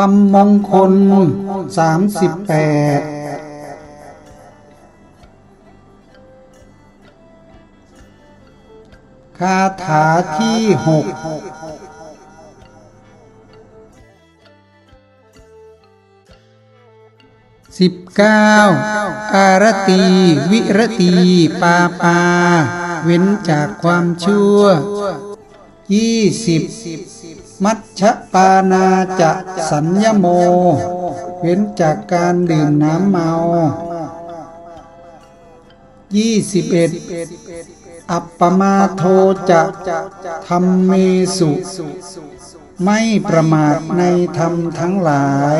ธรรมมงคลสามสิบแปดคาถาที่หกสิบเก้าอารตี วิรตี ปาปา เว้นจากความชั่วยี่สิบ มัชฌปานาจะสัญญโม เว้นจากการดื่มน้ำเมายี่สิบเอ็ดอัปปมาโทจะธรรมเมสุ ไม่ประมาทในธรรมทั้งหลาย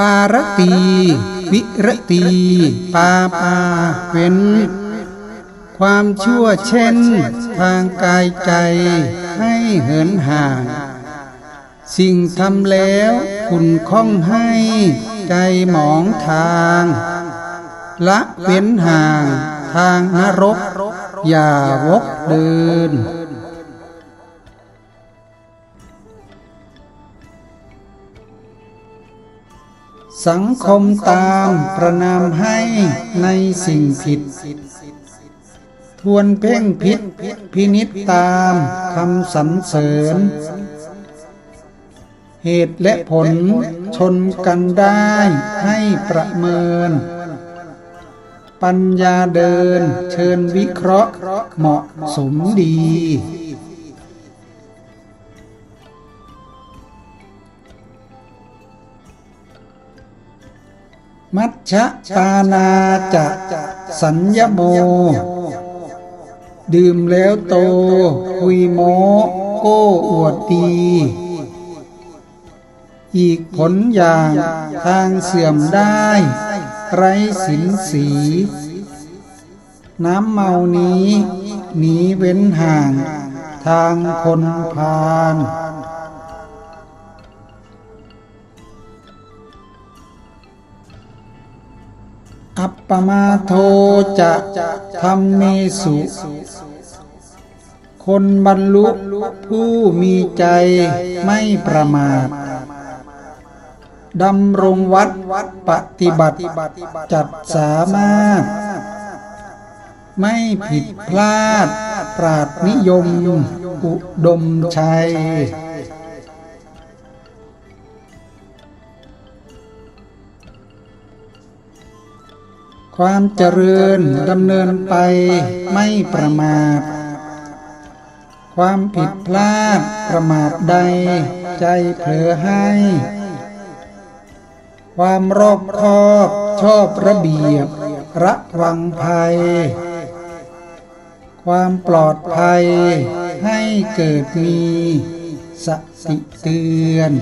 อารตี วิรตีปาปาเว้น ความชั่วเช่น ทางกายใจให้เหินห่าง สิ่งทำแล้วคุณข้องให้ใจหมองทาง ละเว้นห่างทางนรก อย่าวกเดิน สังคมตามประนามให้ในสิ่งผิด ทวนเพ่งพิษพินิษตามคำสรรเสริญ เหตุและผลชนกันได้ให้ประเมิน ปัญญาเดินเชิญวิเคราะห์เหมาะสมดี มัชฌปานาจะสัญญโม ดื่มแล้วโต คุยโม โก้อวดดี อีกผลอย่างทางเสื่อมได้ ไรสินสี น้ำเมานี้ หนีเว้นห่าง ทางคนพาล อัปปมาโทจะทำเมสุ คนบรรลุผู้มีใจไม่ประมาทดำรงวัดปฏิบัติจัดสามารถ ไม่ผิดพลาดปราดนิยม อุดมชัย ความเจริญดำเนินไปไม่ประมาท ความผิดพลาดประมาทใด ใจเผลอให้ ความรอบคอบชอบระเบียบ ระวังภัย ความปลอดภัยให้เกิดมีสติเตือน